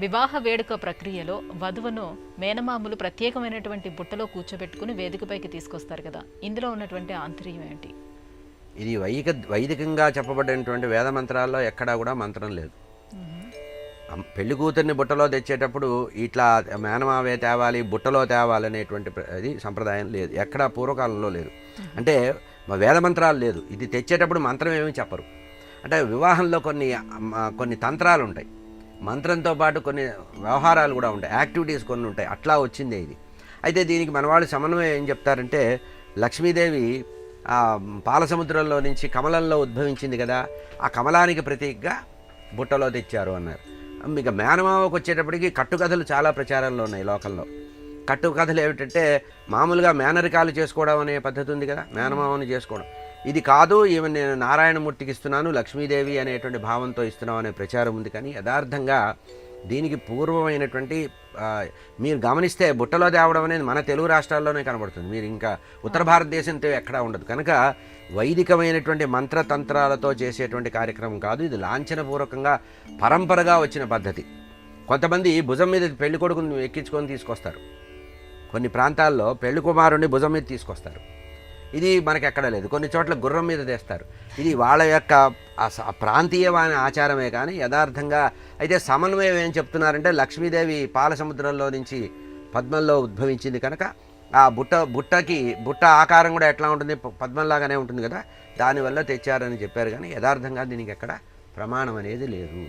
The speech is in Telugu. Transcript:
వివాహ వేడుక ప్రక్రియలో వధువును మేనమామలు ప్రత్యేకమైనటువంటి బుట్టలో కూర్చోబెట్టుకుని వేదికపైకి తీసుకొస్తారు కదా. ఇందులో ఉన్నటువంటి ఆంతర్యం ఏంటి? ఇది వైదిక వైదికంగా చెప్పబడినటువంటి వేద మంత్రాల్లో ఎక్కడా కూడా మంత్రం లేదు. పెళ్ళి కూతుర్ని బుట్టలో తెచ్చేటప్పుడు ఇట్లా మేనమావే తేవాలి బుట్టలో తేవాలి అనేటువంటి అది సంప్రదాయం లేదు. ఎక్కడ పూర్వకాలంలో లేదు. అంటే వేద మంత్రాలు లేదు. ఇది తెచ్చేటప్పుడు మంత్రం ఏమీ చెప్పరు. అంటే వివాహంలో కొన్ని కొన్ని తంత్రాలు ఉంటాయి మంత్రంతో పాటు కొన్ని వ్యవహారాలు కూడా ఉంటాయి. యాక్టివిటీస్ కొన్ని ఉంటాయి. అట్లా వచ్చిందే ఇది. అయితే దీనికి మనవాళ్ళు సమన్వయం ఏం చెప్తారంటే లక్ష్మీదేవి ఆ పాలసముద్రంలో నుంచి కమలంలో ఉద్భవించింది కదా ఆ కమలానికి ప్రతీకగా బుట్టలో తెచ్చారు అన్నారు. ఇక మేనమావకు వచ్చేటప్పటికి కట్టుకథలు చాలా ప్రచారంలో ఉన్నాయి లోకంలో కట్టుకథలు ఏమిటంటే మామూలుగా మేనరికాలు చేసుకోవడం అనే పద్ధతి ఉంది కదా మేనమావని చేసుకోవడం. ఇది కాదు ఈమె నేను నారాయణమూర్తికి ఇస్తున్నాను లక్ష్మీదేవి అనేటువంటి భావంతో ఇస్తున్నాం అనే ప్రచారం ఉంది. కానీ యథార్థంగా దీనికి పూర్వమైనటువంటి మీరు గమనిస్తే బుట్టలో తేవడం అనేది మన తెలుగు రాష్ట్రాల్లోనే కనబడుతుంది. మీరు ఇంకా ఉత్తర భారతదేశంతో ఎక్కడా ఉండదు. కనుక వైదికమైనటువంటి మంత్రతంత్రాలతో చేసేటువంటి కార్యక్రమం కాదు. ఇది లాంఛనపూర్వకంగా పరంపరగా వచ్చిన పద్ధతి. కొంతమంది భుజం మీద పెళ్ళి కొడుకుని ఎక్కించుకొని తీసుకొస్తారు. కొన్ని ప్రాంతాల్లో పెళ్ళి కుమారుని భుజం మీద తీసుకొస్తారు. ఇది మనకి ఎక్కడ లేదు. కొన్ని చోట్ల గుర్రం మీద తెస్తారు. ఇది వాళ్ళ యొక్క ప్రాంతీయమైన ఆచారమే కానీ యథార్థంగా అయితే సమన్వయం ఏం చెప్తున్నారంటే లక్ష్మీదేవి పాల సముద్రంలో నుంచి పద్మంలో ఉద్భవించింది కనుక ఆ బుట్ట బుట్టకి బుట్ట ఆకారం కూడా ఎట్లా ఉంటుంది? పద్మంలాగానే ఉంటుంది కదా? దానివల్ల తెచ్చారని చెప్పారు కానీ యథార్థంగా దీనికి ఎక్కడ ప్రమాణం అనేది లేదు.